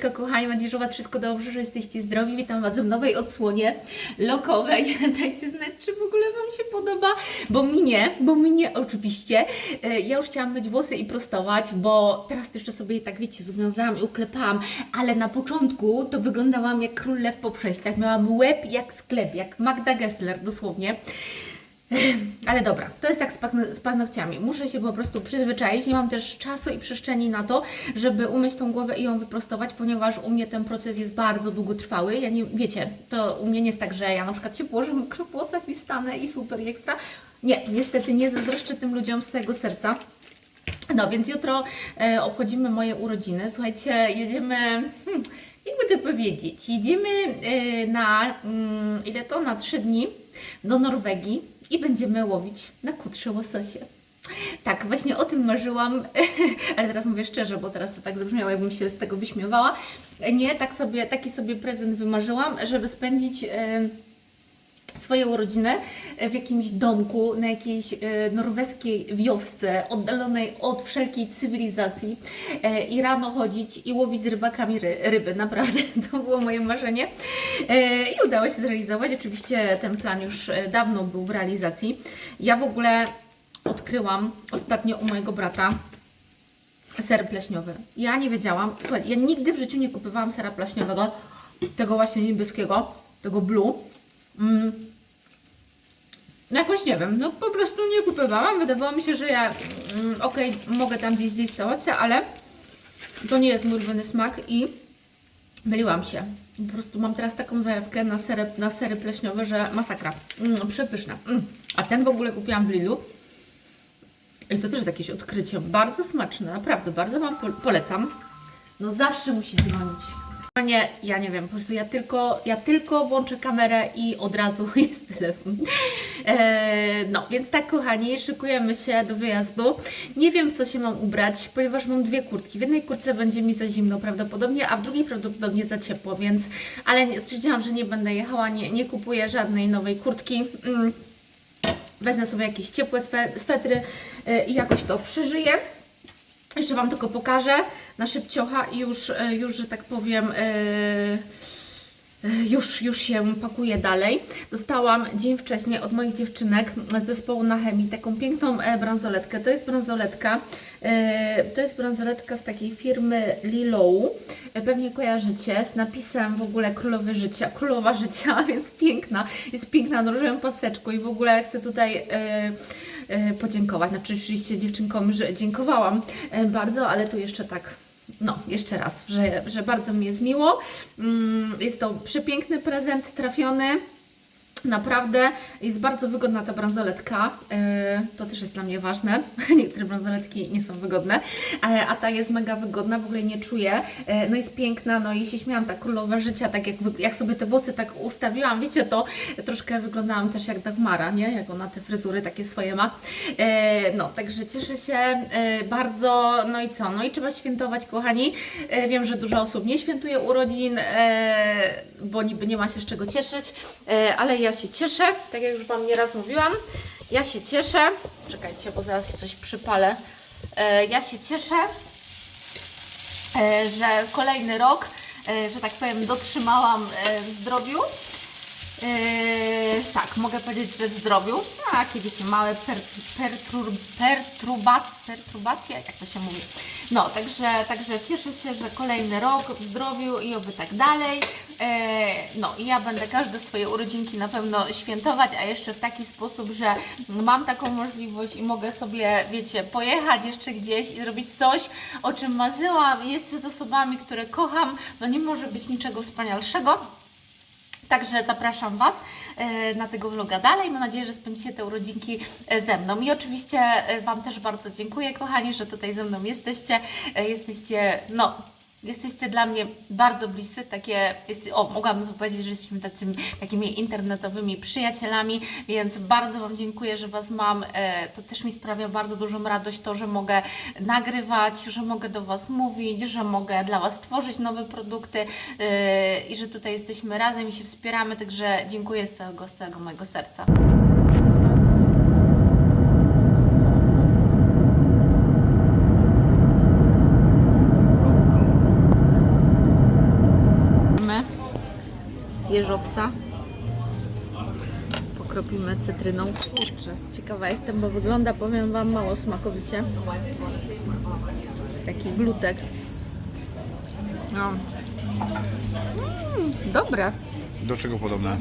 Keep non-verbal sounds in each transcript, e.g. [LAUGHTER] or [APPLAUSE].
Kochani, mam nadzieję, że u Was wszystko dobrze, że jesteście zdrowi. Witam Was w nowej odsłonie lokowej. [LAUGHS] Dajcie znać, czy w ogóle Wam się podoba, bo mi nie, bo mi nie oczywiście. E, Ja już chciałam myć włosy i prostować, bo teraz to jeszcze sobie tak, wiecie, związałam i uklepałam, ale na początku to wyglądałam jak król lew po przejściach. Miałam łeb jak sklep, jak Magda Gessler dosłownie. [LAUGHS] Ale dobra, to jest tak z, pazno- z paznokciami. Muszę się po prostu przyzwyczaić. Nie mam też czasu i przestrzeni na to, żeby umyć tą głowę i ją wyprostować, ponieważ u mnie ten proces jest bardzo długotrwały. Ja nie, wiecie, to u mnie nie jest tak, że ja na przykład się położę w mokrych włosach i stanę i super i ekstra. Nie, niestety nie zazdroszczę tym ludziom z tego serca. No, więc jutro e, obchodzimy moje urodziny. Słuchajcie, jedziemy, hmm, jakby to powiedzieć, jedziemy e, na, mm, ile to, na trzy dni do Norwegii i będziemy łowić na kutrze łososie. Tak, właśnie o tym marzyłam, [LAUGHS] ale teraz mówię szczerze, bo teraz to tak zabrzmiało, jakbym się z tego wyśmiewała. Nie, tak sobie, taki sobie prezent wymarzyłam, żeby spędzić... E, swoje urodziny w jakimś domku, na jakiejś e, norweskiej wiosce, oddalonej od wszelkiej cywilizacji e, i rano chodzić i łowić z rybakami ry, ryby. Naprawdę, [LAUGHS] to było moje marzenie e, i udało się zrealizować. Oczywiście ten plan już e, dawno był w realizacji. Ja w ogóle odkryłam ostatnio u mojego brata ser pleśniowy. Ja nie wiedziałam, słuchaj, ja nigdy w życiu nie kupowałam sera pleśniowego, tego właśnie niebieskiego, tego blue. Mm. No jakoś nie wiem, no po prostu nie kupowałam. Wydawało mi się, że ja, mm, okej, mogę tam gdzieś zjeść sałatce, ale to nie jest mój ulubiony smak i myliłam się. Po prostu mam teraz taką zajawkę na sery, na sery pleśniowe, że masakra. Mm, przepyszne. Mm. A ten w ogóle kupiłam w Lidlu. I to też jest jakieś odkrycie. Bardzo smaczne, naprawdę, bardzo Wam po- polecam. No zawsze musi dzwonić. Ja nie wiem, po prostu ja tylko, ja tylko włączę kamerę i od razu [LAUGHS] jest telefon. E, no, więc tak kochani, szykujemy się do wyjazdu. Nie wiem w co się mam ubrać, ponieważ mam dwie kurtki. W jednej kurtce będzie mi za zimno prawdopodobnie, a w drugiej prawdopodobnie za ciepło, więc ale nie, stwierdziłam, że nie będę jechała, nie, nie kupuję żadnej nowej kurtki. Mm. Wezmę sobie jakieś ciepłe swe- swetry y, i jakoś to przeżyję. Jeszcze Wam tylko pokażę na szybciocha i już, y, już że tak powiem, y, y, już, już się pakuję dalej. Dostałam dzień wcześniej od moich dziewczynek z zespołu na chemii taką piękną e, bransoletkę. To jest bransoletka, e, to jest bransoletka z takiej firmy Lilou. E, Pewnie kojarzycie z napisem w ogóle królowe życia, królowa życia, [LAUGHS] więc piękna. Jest piękna na różowym paseczku i w ogóle chcę tutaj e, e, podziękować. Znaczy oczywiście dziewczynkom, że dziękowałam e, bardzo, ale tu jeszcze tak no, jeszcze raz, że, że bardzo mi jest miło. Mm, Jest to przepiękny prezent trafiony. Naprawdę jest bardzo wygodna ta bransoletka. Yy, To też jest dla mnie ważne. [LAUGHS] Niektóre bransoletki nie są wygodne, ale- a ta jest mega wygodna, w ogóle nie czuję. Yy, No jest piękna, no i się śmiałam tak królowe życia, tak jak, jak sobie te włosy tak ustawiłam, wiecie, to troszkę wyglądałam też jak Dagmara, nie? Jak ona te fryzury takie swoje ma. No, także cieszę się bardzo. No i co? No i trzeba świętować, kochani. Wiem, że dużo osób nie świętuje urodzin, bo niby nie ma się z czego cieszyć, ale ja się cieszę, tak jak już Wam nieraz mówiłam. Ja się cieszę. Czekajcie, bo zaraz się coś przypalę. Yy, Ja się cieszę, e, że kolejny rok, e, że tak powiem, dotrzymałam e, w zdrowiu. E, tak, mogę powiedzieć, że w zdrowiu. Takie wiecie, małe per, pertur, perturbac, perturbacje, jak to się mówi. No, także, także cieszę się, że kolejny rok w zdrowiu i oby tak dalej. E, no i ja będę każde swoje urodzinki na pewno świętować, a jeszcze w taki sposób, że mam taką możliwość i mogę sobie, wiecie, pojechać jeszcze gdzieś i zrobić coś, o czym marzyłam, jeszcze z osobami, które kocham. No nie może być niczego wspanialszego. Także zapraszam Was e, na tego vloga dalej. Mam nadzieję, że spędzicie te urodzinki e, ze mną. I oczywiście e, Wam też bardzo dziękuję, kochani, że tutaj ze mną jesteście. Jesteście, no, jesteście dla mnie bardzo bliscy. Takie, jest, o, mogłabym powiedzieć, że jesteśmy tacy, takimi internetowymi przyjacielami, więc bardzo Wam dziękuję, że Was mam. E, To też mi sprawia bardzo dużą radość to, że mogę nagrywać, że mogę do Was mówić, że mogę dla Was tworzyć nowe produkty e, i że tutaj jesteśmy razem i się wspieramy, także dziękuję z całego, z całego mojego serca. Wieżowca. Pokropimy cytryną. Kurczę, ciekawa jestem, bo wygląda, powiem Wam, mało smakowicie. Taki glutek. No. Mm, dobre, Do czego podobne?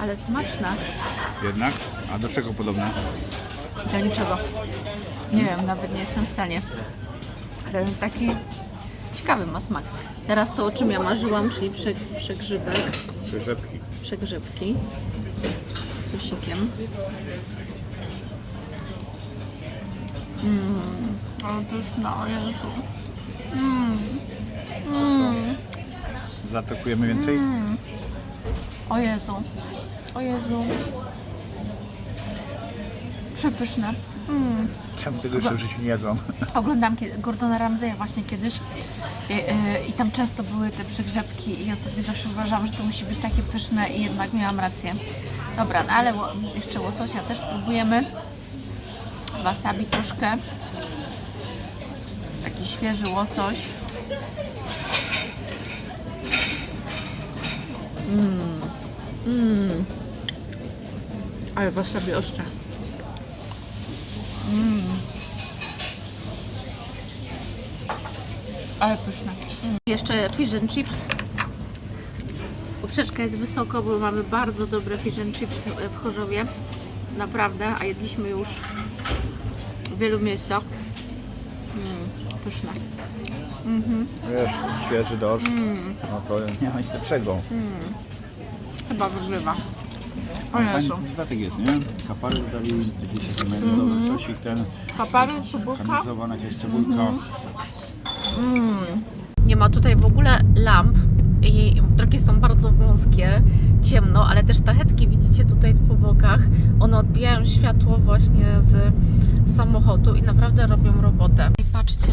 ale smaczne. Jednak? A do czego podobne? Do niczego. Nie wiem, nawet nie jestem w stanie. Ale taki ciekawy ma smak. Teraz to, o czym ja marzyłam, czyli prze, przegrzybek, Rzepki. przegrzebki z sosikiem. Mmm, ale pyszne, o Jezu. Mmm, mmm, Zaatakujemy więcej? o Jezu, o Jezu. Przepyszne. Mm. Czemu tego jeszcze w życiu nie jadłam? Oglądam Gordona Ramsaya właśnie kiedyś i, y, i tam często były te przegrzebki i ja sobie zawsze uważałam, że to musi być takie pyszne i jednak miałam rację. Dobra, no ale jeszcze łososia też spróbujemy. Wasabi troszkę. Taki świeży łosoś. Mmm. Mmm. Ale wasabi ostre. Ale pyszne. Jeszcze fish and chips. Poprzeczka jest wysoko, bo mamy bardzo dobre fish and chips w Chorzowie. Naprawdę, a jedliśmy już w wielu miejscach. Mm, pyszne. Wiesz, świeży dosz. No to nie ma nic lepszego. Chyba wygrywa. O Fajny Jezu. dodatek jest, nie? Kapary dodali, jakiś taki majonezowy sosik ten, Papary, cebulka. karamelizowana jakaś cebulka. Nie ma tutaj w ogóle lamp i drogi są bardzo wąskie, ciemno, ale też tachetki widzicie tutaj po bokach. One odbijają światło właśnie z samochodu i naprawdę robią robotę. I patrzcie,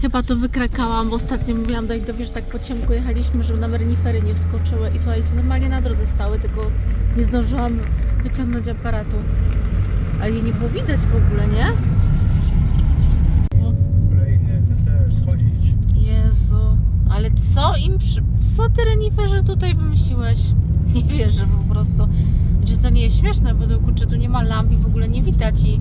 chyba to wykrakałam, bo ostatnio mówiłam do wieży, tak po ciemku jechaliśmy, żeby nam renifery nie wskoczyły i słuchajcie, normalnie na drodze stały, tylko nie zdążyłam wyciągnąć aparatu. Ale je nie było widać w ogóle, nie? Kolejny, ten też, schodzić. Jezu, ale co im przy... Co ty reniferze tutaj wymyśliłeś? [LAUGHS] Nie wierzę po prostu. Czy to nie jest śmieszne, bo do kurczę, tu nie ma lamp i w ogóle nie widać i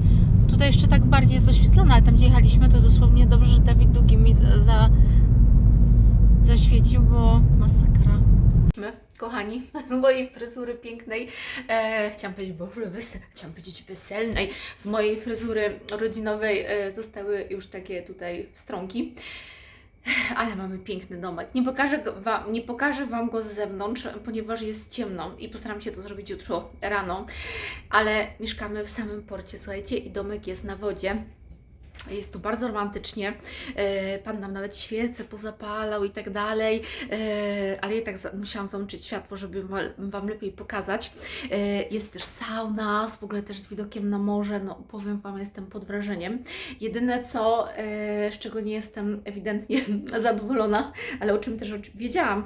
tutaj jeszcze tak bardziej jest oświetlone, ale tam gdzie jechaliśmy to dosłownie dobrze, że Dawid Długi mi za, za zaświecił, bo masakra. My, kochani, z mojej fryzury pięknej, e, chciałam powiedzieć, boże, wesel, chciałam powiedzieć weselnej, z mojej fryzury rodzinowej e, zostały już takie tutaj strąki. [LAUGHS] Ale mamy piękny domek. Nie pokażę, wam, nie pokażę Wam go z zewnątrz, ponieważ jest ciemno i postaram się to zrobić jutro rano. Ale mieszkamy w samym porcie, słuchajcie, i domek jest na wodzie. Jest tu bardzo romantycznie. E, Pan nam nawet świece pozapalał i tak dalej, E, ale i tak musiałam załączyć światło, żeby wa- Wam lepiej pokazać. E, Jest też sauna, w ogóle też z widokiem na morze. No, powiem Wam, jestem pod wrażeniem. Jedyne co, z czego nie jestem ewidentnie [LAUGHS] zadowolona, ale o czym też wiedziałam,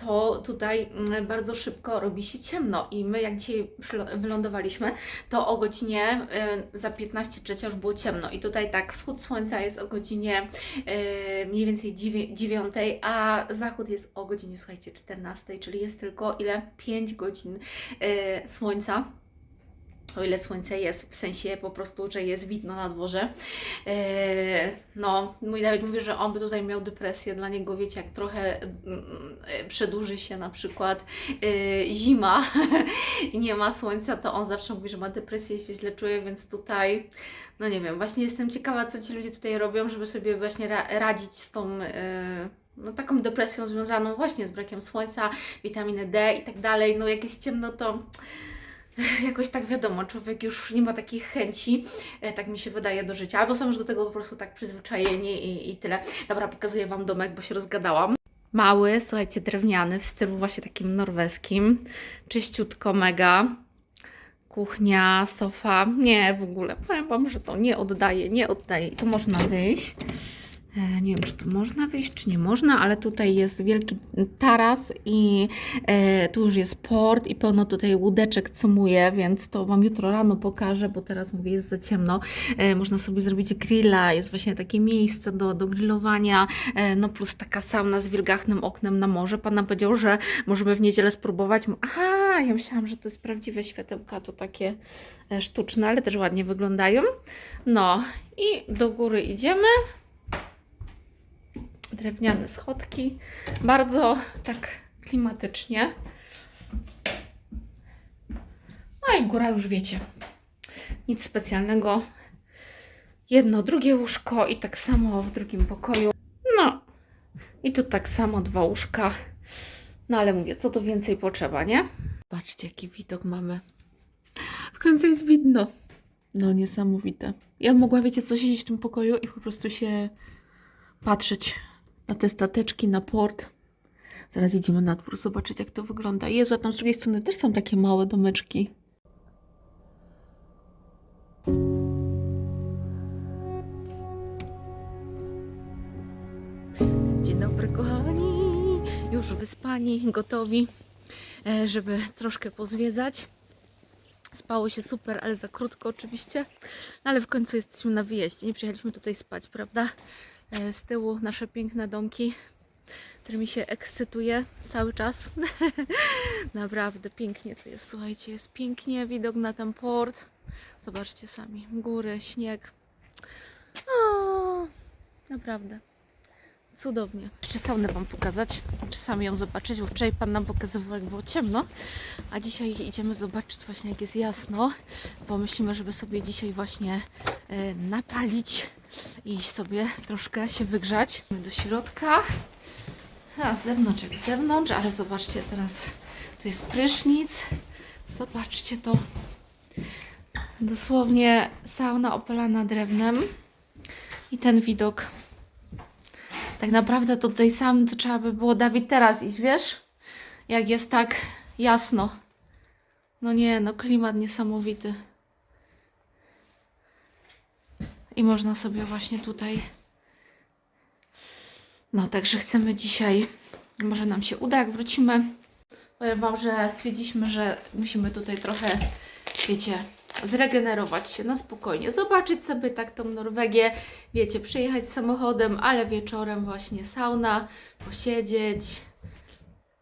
to tutaj mm, bardzo szybko robi się ciemno i my jak dzisiaj wylądowaliśmy, to o godzinie za 15 trzecia już było ciemno i tutaj tak wschód słońca jest o godzinie e, mniej więcej 9, a zachód jest o godzinie, słuchajcie, 14, czyli jest tylko ile? 5 godzin e, słońca o ile słońce jest, w sensie po prostu, że jest widno na dworze. Eee, no, mój Dawid mówi, że on by tutaj miał depresję, dla niego wiecie, jak trochę mm, e, przedłuży się na przykład e, zima [LAUGHS] i nie ma słońca, to on zawsze mówi, że ma depresję i się źle czuje, więc tutaj, no nie wiem, właśnie jestem ciekawa, co ci ludzie tutaj robią, żeby sobie właśnie ra- radzić z tą... E, no, taką depresją związaną właśnie z brakiem słońca, witaminy D i tak dalej. No, jak jest ciemno, to [LAUGHS] jakoś tak wiadomo, człowiek już nie ma takich chęci, e, tak mi się wydaje, do życia. Albo są już do tego po prostu tak przyzwyczajeni i, i tyle. Dobra, pokazuję Wam domek, bo się rozgadałam. Mały, słuchajcie, drewniany, w stylu właśnie takim norweskim. Czyściutko, mega. Kuchnia, sofa. Nie, w ogóle. Powiem Wam, że to nie oddaje, nie oddaje. To można wyjść. E, Nie wiem, czy tu można wyjść, czy nie można, ale tutaj jest wielki taras i e, tu już jest port i pełno tutaj łódeczek cumuje, więc to Wam jutro rano pokażę, bo teraz mówię, jest za ciemno. E, można sobie zrobić grilla, jest właśnie takie miejsce do, do grillowania, no plus taka sauna z wilgachnym oknem na morze. Pan nam powiedział, że możemy w niedzielę spróbować. Aha, ja myślałam, że to jest prawdziwe światełka, to takie sztuczne, ale też ładnie wyglądają. No i do góry idziemy drewniane schodki. Bardzo tak klimatycznie. No i góra już wiecie. Nic specjalnego. Jedno, drugie łóżko i tak samo w drugim pokoju. No i tu tak samo dwa łóżka. No ale mówię, co tu więcej potrzeba, nie? Patrzcie, jaki widok mamy. W końcu jest widno. No niesamowite. Ja mogła, wiecie co, siedzieć w tym pokoju i po prostu się patrzeć na te stateczki, na port. Zaraz idziemy na dwór, zobaczyć jak to wygląda. Jezu, a tam z drugiej strony też są takie małe domeczki. Dzień dobry kochani, już wyspani, gotowi, e, żeby troszkę pozwiedzać. Spało się super, ale za krótko oczywiście. No ale w końcu jesteśmy na wyjeździe. Nie przyjechaliśmy tutaj spać, prawda? E, Z tyłu nasze piękne domki, którymi się ekscytuję cały czas. [LAUGHS] Naprawdę pięknie to jest. Słuchajcie, jest pięknie widok na ten port. Zobaczcie sami, góry, śnieg. O, naprawdę. Cudownie. Jeszcze saunę Wam pokazać, czy sami ją zobaczyć, bo wczoraj Pan nam pokazywał, jak było ciemno, a dzisiaj idziemy zobaczyć właśnie, jak jest jasno, bo myślimy, żeby sobie dzisiaj właśnie e, napalić iść sobie troszkę się wygrzać. Do środka. A z zewnątrz jak z zewnątrz, ale zobaczcie teraz, tu jest prysznic. Zobaczcie to. Dosłownie sauna opalana drewnem i ten widok. Tak naprawdę to tutaj sam to trzeba by było Dawid teraz iść, wiesz? Jak jest tak jasno. No nie, no klimat niesamowity. I można sobie właśnie tutaj. No, także chcemy dzisiaj. Może nam się uda, jak wrócimy. Powiem Wam, że stwierdziliśmy, że musimy tutaj trochę, wiecie, zregenerować się na spokojnie, zobaczyć sobie tak tą Norwegię, wiecie, przyjechać samochodem, ale wieczorem właśnie sauna, posiedzieć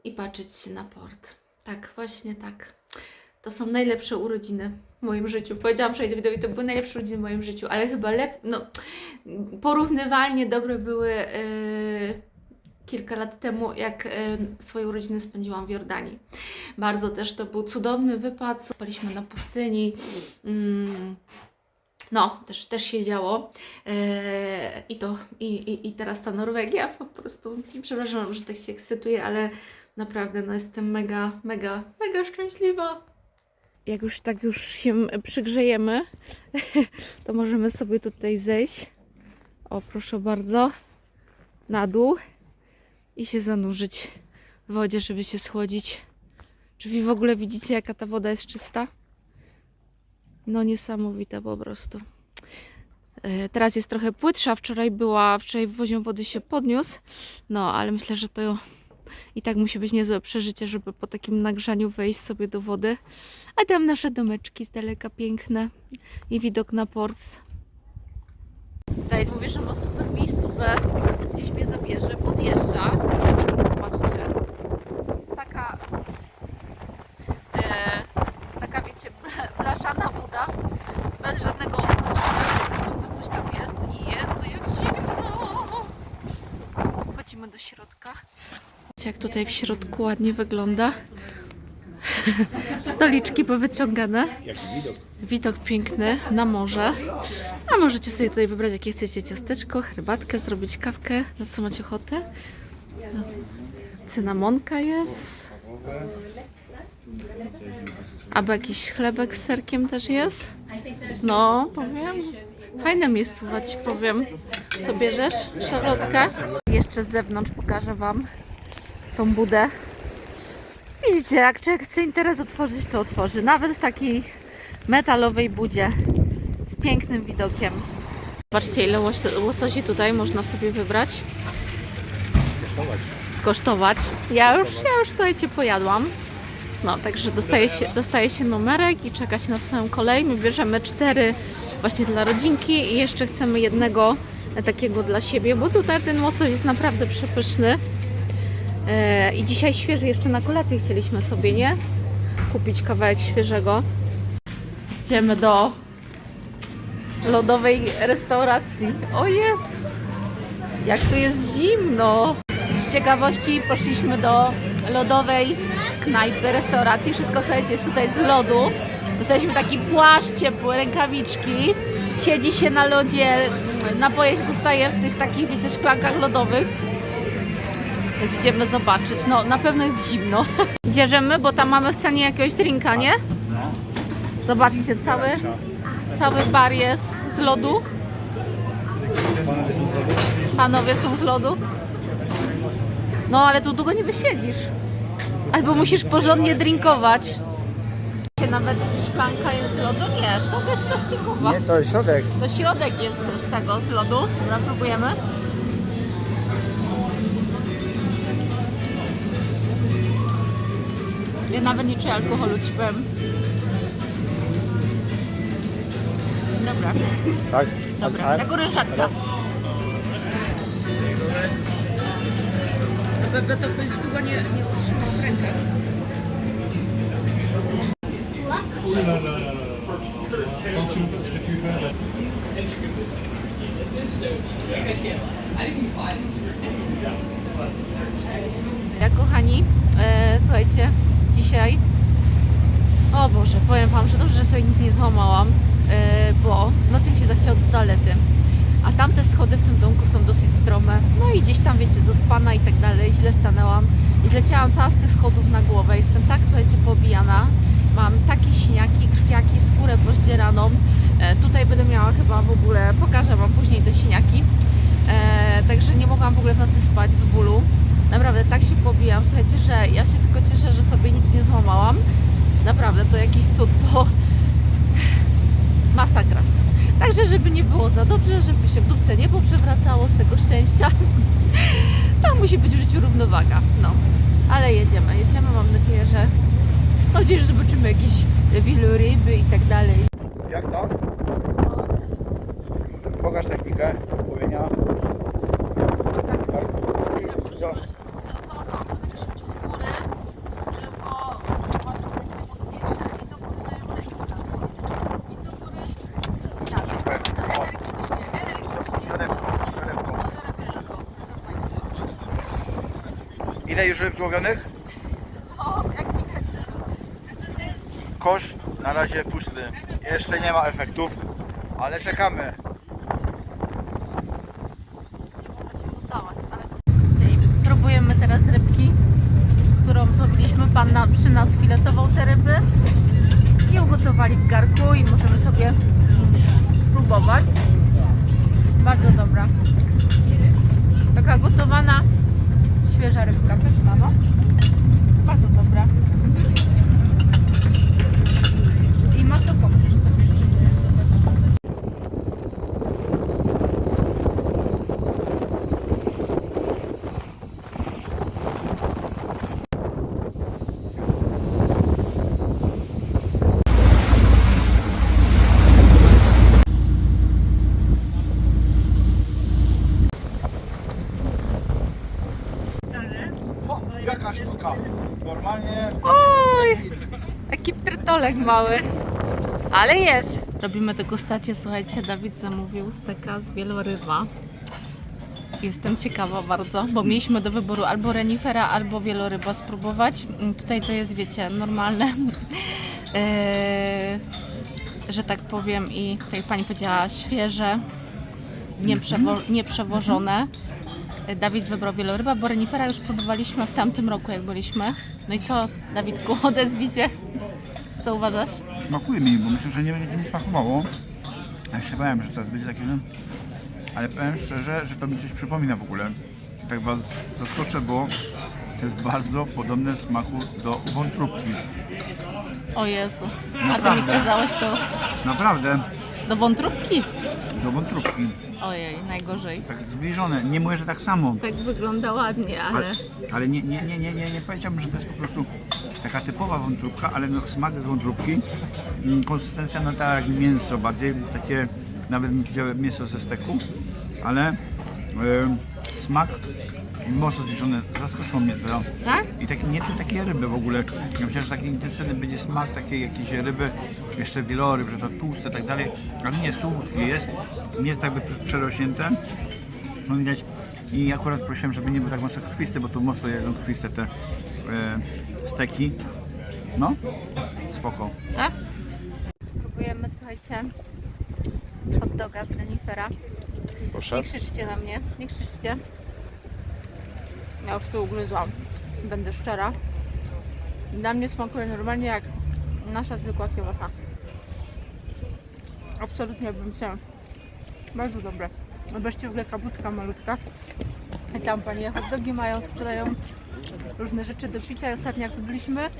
i patrzeć na port. Tak, właśnie tak. To są najlepsze urodziny w moim życiu. Powiedziałam Szejdowidowi, to były najlepsze urodziny w moim życiu, ale chyba lep... no, porównywalnie dobre były yy, kilka lat temu, jak yy, swoje urodziny spędziłam w Jordanii. Bardzo też to był cudowny wypad. Spaliśmy na pustyni. Mm. No, też, też się działo. Eee, I to, i, i, i teraz ta Norwegia po prostu, przepraszam, że tak się ekscytuję, ale naprawdę no jestem mega, mega, mega szczęśliwa. Jak już tak już się przygrzejemy, [LAUGHS] to możemy sobie tutaj zejść. O, proszę bardzo, na dół i się zanurzyć w wodzie, żeby się schłodzić. Czy wy w ogóle widzicie, jaka ta woda jest czysta? No niesamowita po prostu. E, Teraz jest trochę płytsza, wczoraj była, wczoraj poziom wody się podniósł, no ale myślę, że to i tak musi być niezłe przeżycie, żeby po takim nagrzaniu wejść sobie do wody. A tam nasze domeczki z daleka piękne i widok na port. Tutaj mówię, że ma super miejscówę, gdzieś mnie zabierze, podjeżdża. Zobaczcie, taka e, taka wiecie, blaszana woda, bez żadnego oznaczenia, że coś tam jest i Jezu, jak zimno! Wchodzimy do środka. Zobaczcie, jak tutaj w środku ładnie wygląda. Stoliczki powyciągane. Widok. Piękny na morze. A możecie sobie tutaj wybrać, jakie chcecie ciasteczko, herbatkę, zrobić kawkę, na co macie ochotę. Cynamonka jest. Albo jakiś chlebek z serkiem też jest. No, powiem. Fajne miejscowa ci powiem. Co bierzesz? Szarlotkę? Jeszcze z zewnątrz pokażę Wam tą budę. Widzicie, jak człowiek chce interes otworzyć, to otworzy. Nawet w takiej metalowej budzie z pięknym widokiem. Patrzcie, ile łos- łososi tutaj można sobie wybrać, Kosztować. skosztować. Ja już, ja już słuchajcie, pojadłam. No, także dostaje się, dostaje się numerek i czekać na swoją kolej. My bierzemy cztery właśnie dla rodzinki i jeszcze chcemy jednego takiego dla siebie, bo tutaj ten łosoś jest naprawdę przepyszny. E, I dzisiaj świeży jeszcze na kolację chcieliśmy sobie, nie? Kupić kawałek świeżego. Idziemy do lodowej restauracji. O jest! Jak tu jest zimno! Z ciekawości poszliśmy do lodowej knajpy, restauracji. Wszystko słuchajcie, jest tutaj z lodu. Dostaliśmy taki płaszcz ciepły, rękawiczki. Siedzi się na lodzie, napoje się dostaje w tych takich, wiecie, szklankach lodowych. Więc idziemy zobaczyć. No, na pewno jest zimno. [LAUGHS] Bierzemy, bo tam mamy w cenie jakiegoś drinka, nie? Zobaczcie, cały, cały bar jest z lodu. Panowie są z lodu. No, ale tu długo nie wysiedzisz. Albo musisz porządnie drinkować. Nawet szklanka jest z lodu? Nie, szklanka jest plastikowa. Nie, to jest środek. To środek jest z tego, z lodu. Dobra, próbujemy. Ja nawet nie czuję alkoholu, ci powiem. Dobra, Tak? dobra. A- Jak orężatka. Bebe to byś długo nie, nie utrzymał w rękach. Ja kochani, e, słuchajcie, dzisiaj o Boże, powiem Wam, że dobrze, że sobie nic nie złamałam, e, bo w nocy mi się zachciało do toalety. A tamte schody w tym domku są dosyć strome. No i gdzieś tam, wiecie, zaspana i tak dalej, źle stanęłam. I zleciałam cała z tych schodów na głowę. Jestem tak, słuchajcie, poobijana. Mam takie siniaki, krwiaki, skórę pozdzieraną. E, tutaj będę miała chyba w ogóle, pokażę Wam później te siniaki. E, także nie mogłam w ogóle w nocy spać z bólu. Naprawdę tak się pobijam, słuchajcie, że ja się tylko cieszę, że sobie nic nie złamałam. Naprawdę to jakiś cud, bo [SIGHS] masakra. Także, żeby nie było za dobrze, żeby się w dupce nie poprzewracało z tego szczęścia, [LAUGHS] to musi być w życiu równowaga. No, ale jedziemy, jedziemy. Mam nadzieję, że mam że zobaczymy jakieś wieloryby i tak dalej. Jak tam? Pokaż technikę łowienia. Co? Ile już ryb złowionych? Kosz na razie pusty. Jeszcze nie ma efektów, ale czekamy. Próbujemy teraz rybki, którą złowiliśmy. Pan na, przy nas filetował te ryby i ugotowali w garku i możemy sobie spróbować. Bardzo dobra. Taka gotowana, świeża rybka, pyszna, no. Bardzo dobra. I masełko możesz sobie jeszcze wziąć. O, jaka sztuka! Normalnie Oj, jaki pyrtolek mały. Ale jest. Robimy degustację, słuchajcie, Dawid zamówił steka z wieloryba. Jestem ciekawa bardzo, bo mieliśmy do wyboru albo renifera, albo wieloryba spróbować. Mm, Tutaj to jest, wiecie, normalne, eee, [LAUGHS] że tak powiem i tutaj pani powiedziała świeże, nieprzewo- nieprzewożone. Dawid wybrał wieloryba, bo renifera już próbowaliśmy w tamtym roku, jak byliśmy. No i co, Dawidku, [LAUGHS] odezwij się. Co uważasz? Smakuje mi, bo myślę, że nie będzie mi smakowało. Ja się bałem, że to będzie takie, no, ale powiem szczerze, że to mi coś przypomina w ogóle. Tak was zaskoczę, bo to jest bardzo podobne w smaku do wątróbki. O Jezu. A ty mi Naprawdę. kazałeś to. Naprawdę. Do wątróbki? do wątróbki. Ojej, najgorzej. Tak zbliżone. Nie mówię, że tak samo. Tak wygląda ładnie, ale... Ale, ale nie, nie, nie, nie, nie, nie powiedziałbym, że to jest po prostu taka typowa wątróbka, ale no, smak z wątróbki, mm, konsystencja no tak jak mięso, bardziej takie, nawet bym powiedział mięso ze steku, ale y, smak mocno zbliżony, zaskoczyło mnie to. Tak? I tak nie czuć takiej ryby w ogóle. Ja myślałem, że taki intensywny będzie smak takiej jakiejś ryby, jeszcze wieloryb, że to tłuste i tak dalej, ale nie, suchutkie jest, nie jest jakby przerośnięte. No widać i akurat prosiłem, żeby nie był tak mocno krwisty, bo tu mocno jedzą krwiste te e, steki. No, spoko. Tak? Próbujemy, słuchajcie, hot doga z renifera. Nie krzyczcie na mnie, nie krzyczcie. Ja już tu ugryzłam. Będę szczera. Dla mnie smakuje normalnie jak nasza zwykła kiełbasa. Absolutnie bym się. Bardzo dobre. Zobaczcie w ogóle kaputka malutka. I tam panie hot dogi mają, sprzedają różne rzeczy do picia. I ostatnio jak tu byliśmy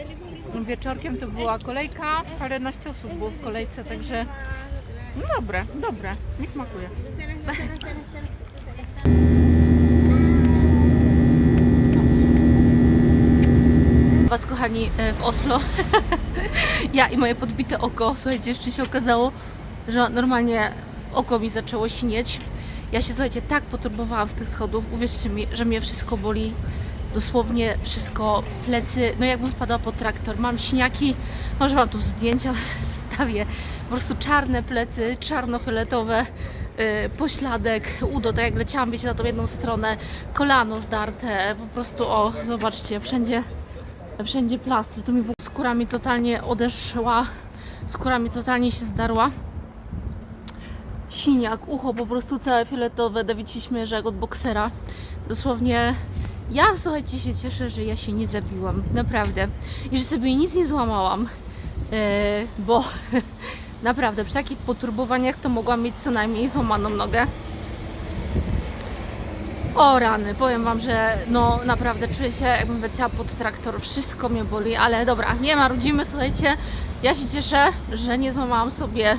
wieczorkiem, to była kolejka. Paręnaście osób było w kolejce, także no dobre, dobre. Mi smakuje. Was kochani e, w Oslo. [LAUGHS] ja i moje podbite oko. Słuchajcie, jeszcze się okazało, że normalnie oko mi zaczęło śnieć. Ja się słuchajcie, tak poturbowałam z tych schodów. Uwierzcie mi, że mnie wszystko boli. Dosłownie wszystko, plecy, no jakbym wpadła pod traktor. Mam śniaki, może wam tu zdjęcia [LAUGHS] wstawię. Po prostu czarne plecy, czarno-fioletowe, yy, pośladek, udo, tak jak leciałam, wiecie, na tą jedną stronę, kolano zdarte, po prostu, o, zobaczcie, wszędzie wszędzie plastry. Tu mi w skóra mi totalnie odeszła. Skóra mi totalnie się zdarła. Siniak, ucho po prostu całe fioletowe. Dawid się śmieje, jak od boksera. Dosłownie ja, słuchajcie, się cieszę, że ja się nie zabiłam. Naprawdę. I że sobie nic nie złamałam. E, bo [LAUGHS] naprawdę przy takich poturbowaniach to mogłam mieć co najmniej złamaną nogę. O rany, powiem Wam, że no naprawdę czuję się jakbym leciała pod traktor, wszystko mnie boli, ale dobra, nie marudzimy, słuchajcie, ja się cieszę, że nie złamałam sobie,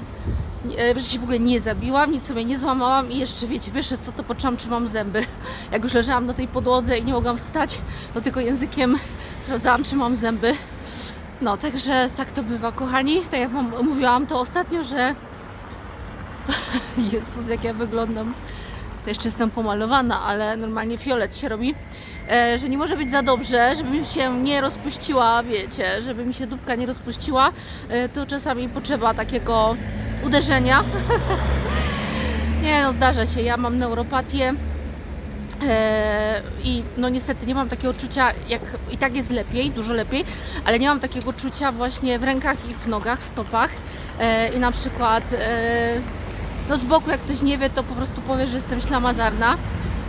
e, że się w ogóle nie zabiłam, nic sobie nie złamałam i jeszcze wiecie, pierwsze co to poczułam, czy mam zęby. Jak już leżałam na tej podłodze i nie mogłam wstać, to tylko językiem sprawdzałam, czy mam zęby. No, także tak to bywa, kochani. Tak jak Wam mówiłam to ostatnio, że [LAUGHS] Jezus, jak ja wyglądam. To jeszcze jestem pomalowana, ale normalnie fiolet się robi. E, że nie może być za dobrze, żeby mi się nie rozpuściła, wiecie, żeby mi się dupka nie rozpuściła, e, to czasami potrzeba takiego uderzenia. [LAUGHS] nie no, zdarza się. Ja mam neuropatię. E, I no niestety nie mam takiego czucia, jak i tak jest lepiej, dużo lepiej, ale nie mam takiego czucia właśnie w rękach i w nogach, w stopach. E, I na przykład e, no z boku jak ktoś nie wie, to po prostu powie, że jestem ślamazarna.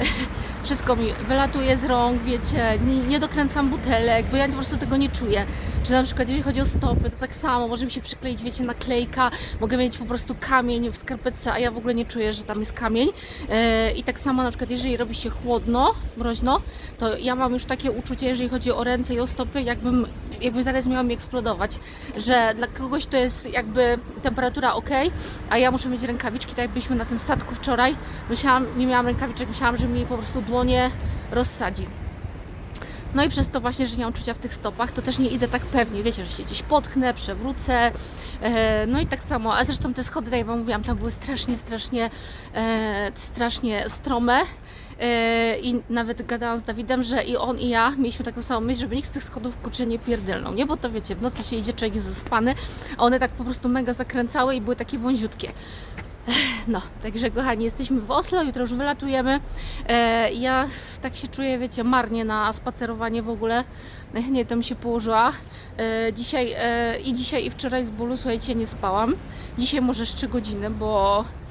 [LAUGHS] Wszystko mi wylatuje z rąk, wiecie, nie, nie dokręcam butelek, bo ja po prostu tego nie czuję. Czy na przykład jeżeli chodzi o stopy, to tak samo, może mi się przykleić, wiecie, naklejka, mogę mieć po prostu kamień w skarpetce, a ja w ogóle nie czuję, że tam jest kamień. E, I tak samo na przykład jeżeli robi się chłodno, mroźno, to ja mam już takie uczucie, jeżeli chodzi o ręce i o stopy, jakbym, jakbym zaraz miała mi eksplodować, że dla kogoś to jest jakby temperatura ok, a ja muszę mieć rękawiczki, tak jak byliśmy na tym statku wczoraj, myślałam, nie miałam rękawiczek, myślałam, że mi po prostu dłonie rozsadzi. No i przez to właśnie, że nie mam czucia w tych stopach, to też nie idę tak pewnie. Wiecie, że się gdzieś potknę, przewrócę. E, no i tak samo, a zresztą te schody, tak jak Wam mówiłam, tam były strasznie, strasznie, e, strasznie strome. E, I nawet gadałam z Dawidem, że i on i ja mieliśmy taką samą myśl, żeby nikt z tych schodów kurczę nie pierdylnął, nie? Bo to wiecie, w nocy się idzie, człowiek jest zaspany, a one tak po prostu mega zakręcały i były takie wąziutkie. [LAUGHS] No, także kochani, jesteśmy w Oslo, jutro już wylatujemy. E, ja tak się czuję, wiecie, marnie na spacerowanie w ogóle. Najchętniej to mi się położyła. E, dzisiaj e, i dzisiaj i wczoraj z bólu, słuchajcie, nie spałam. Dzisiaj może z 3 godziny, bo e,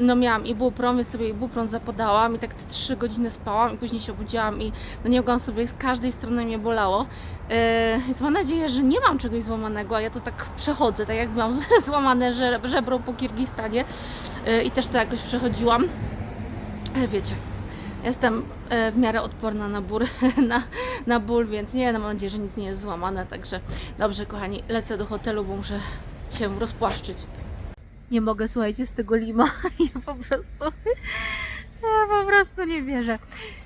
no miałam ibuprom, więc sobie ibuprom zapodałam i tak te 3 godziny spałam i później się obudziłam i no nie mogłam sobie, z każdej strony mnie bolało. E, więc mam nadzieję, że nie mam czegoś złamanego, a ja to tak przechodzę, tak jak miałam [LAUGHS] złamane że- żebro po Kirgistanie e, i też to jakoś przechodziłam. E, wiecie, jestem e, w miarę odporna na ból, [LAUGHS] na, na ból, więc nie, no mam nadzieję, że nic nie jest złamane, także dobrze kochani, lecę do hotelu, bo muszę się rozpłaszczyć. Nie mogę, słuchajcie, z tego lima. [LAUGHS] Ja po prostu, ja po prostu nie wierzę.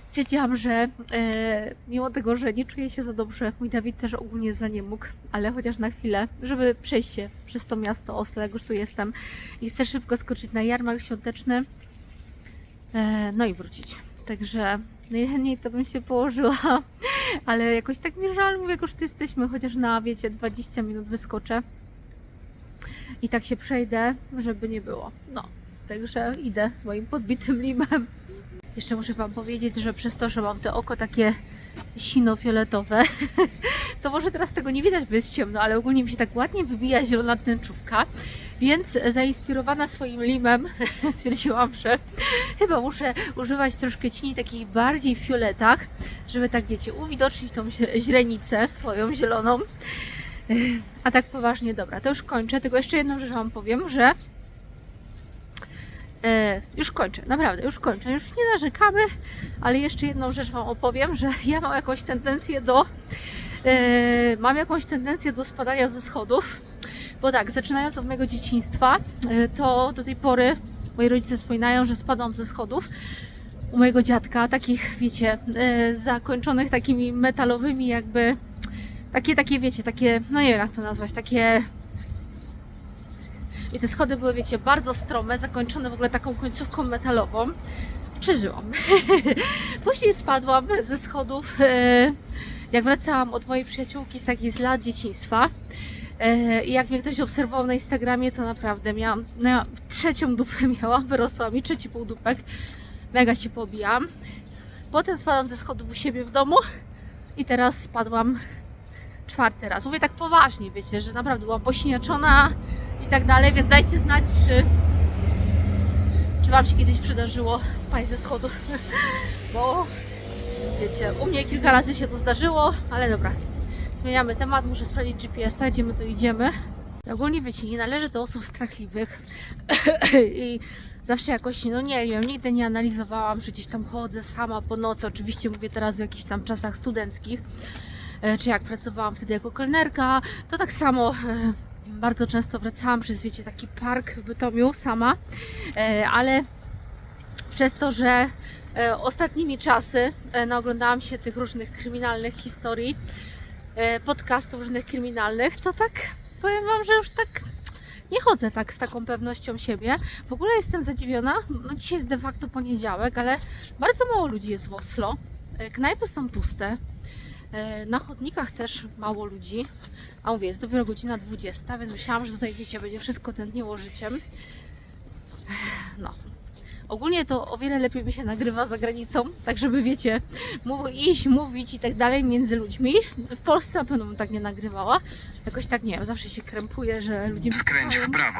Stwierdziłam, że e, mimo tego, że nie czuję się za dobrze, mój Dawid też ogólnie za nie mógł, ale chociaż na chwilę, żeby przejść się przez to miasto Oslo, jak już tu jestem i chcę szybko skoczyć na jarmark świąteczny, e, no i wrócić. Także najchętniej to bym się położyła, [LAUGHS] ale jakoś tak mi żal, mówię, jak już tu jesteśmy, chociaż na, wiecie, 20 minut wyskoczę i tak się przejdę, żeby nie było. No, także idę z moim podbitym limem. Jeszcze muszę Wam powiedzieć, że przez to, że mam to oko takie sino-fioletowe, [LAUGHS] to może teraz tego nie widać, bo jest ciemno, ale ogólnie mi się tak ładnie wybija zielona tęczówka, więc zainspirowana swoim limem [LAUGHS] stwierdziłam, że chyba muszę używać troszkę cieni takich bardziej fioletach, żeby tak wiecie, uwidocznić tą źrenicę swoją zieloną. A tak poważnie, dobra, to już kończę, tylko jeszcze jedną rzecz Wam powiem, że E, już kończę, naprawdę, już kończę. Już nie narzekamy, ale jeszcze jedną rzecz Wam opowiem, że ja mam jakąś tendencję do. E, mam jakąś tendencję do spadania ze schodów. Bo tak, zaczynając od mojego dzieciństwa, e, to do tej pory moi rodzice wspominają, że spadłam ze schodów u mojego dziadka, takich, wiecie, zakończonych takimi metalowymi, jakby. Takie, takie, wiecie, takie, no nie wiem jak to nazwać, takie i te schody były, wiecie, bardzo strome, zakończone w ogóle taką końcówką metalową. Przeżyłam. [LAUGHS] Później spadłam ze schodów, e, jak wracałam od mojej przyjaciółki z takich z lat dzieciństwa. E, I jak mnie ktoś obserwował na Instagramie, to naprawdę miałam, no, ja trzecią dupę [LAUGHS] miałam, wyrosła mi trzeci półdupek. Mega się pobijam. Potem spadłam ze schodów u siebie w domu i teraz spadłam czwarty raz. Mówię tak poważnie, wiecie, że naprawdę byłam posiniaczona, i tak dalej, więc dajcie znać, czy, czy Wam się kiedyś przydarzyło spaść ze schodów, [LAUGHS] bo wiecie, u mnie kilka razy się to zdarzyło, ale dobra, zmieniamy temat, muszę sprawdzić GPS-a, gdzie my to idziemy. Ogólnie wiecie, nie należy do osób strachliwych. [LAUGHS] I zawsze jakoś, no nie wiem, nigdy nie analizowałam, że gdzieś tam chodzę sama po nocy, oczywiście mówię teraz o jakichś tam czasach studenckich, czy jak pracowałam wtedy jako kelnerka, to tak samo e, bardzo często wracałam przez, wiecie, taki park w Bytomiu sama, e, ale przez to, że e, ostatnimi czasy e, naoglądałam się tych różnych kryminalnych historii, e, podcastów różnych kryminalnych, to tak powiem Wam, że już tak nie chodzę tak z taką pewnością siebie. W ogóle jestem zadziwiona. No dzisiaj jest de facto poniedziałek, ale bardzo mało ludzi jest w Oslo. E, Knajpy są puste. E, Na chodnikach też mało ludzi. A mówię, jest dopiero godzina 20, więc myślałam, że tutaj, wiecie, będzie wszystko tętniło życiem. No. Ogólnie to o wiele lepiej mi się nagrywa za granicą, tak żeby, wiecie, mów, iść, mówić i tak dalej między ludźmi. W Polsce na pewno bym tak nie nagrywała. Jakoś tak, nie wiem, zawsze się krępuję, że ludzie Skręć w prawo.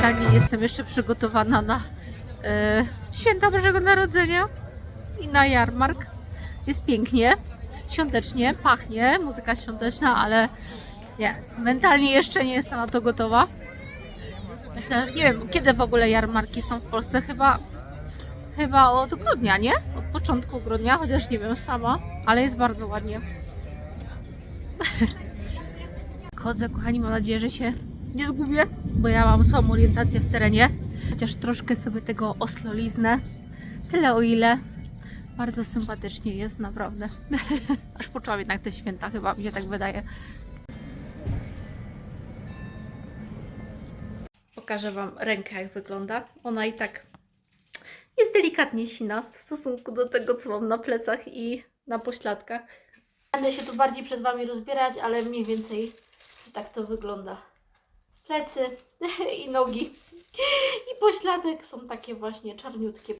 Słuchajcie, chyba mentalnie nie jestem jeszcze przygotowana na e, święta Bożego Narodzenia i na jarmark. Jest pięknie, świątecznie, pachnie, muzyka świąteczna, ale nie, mentalnie jeszcze nie jestem na to gotowa. Myślę, nie wiem, kiedy w ogóle jarmarki są w Polsce, chyba chyba od grudnia, nie? Od początku grudnia, chociaż nie wiem sama, ale jest bardzo ładnie. [LAUGHS] Chodzę, kochani, mam nadzieję, że się nie zgubię, bo ja mam słabą orientację w terenie. Chociaż troszkę sobie tego osloliznę. Tyle o ile. Bardzo sympatycznie jest, naprawdę. [LAUGHS] Aż poczułam jednak te święta, chyba mi się tak wydaje. Pokażę Wam rękę, jak wygląda. Ona i tak jest delikatnie sina w stosunku do tego, co mam na plecach i na pośladkach. Będę się tu bardziej przed Wami rozbierać, ale mniej więcej tak to wygląda. Plecy [LAUGHS] i nogi i pośladek są takie właśnie czarniutkie.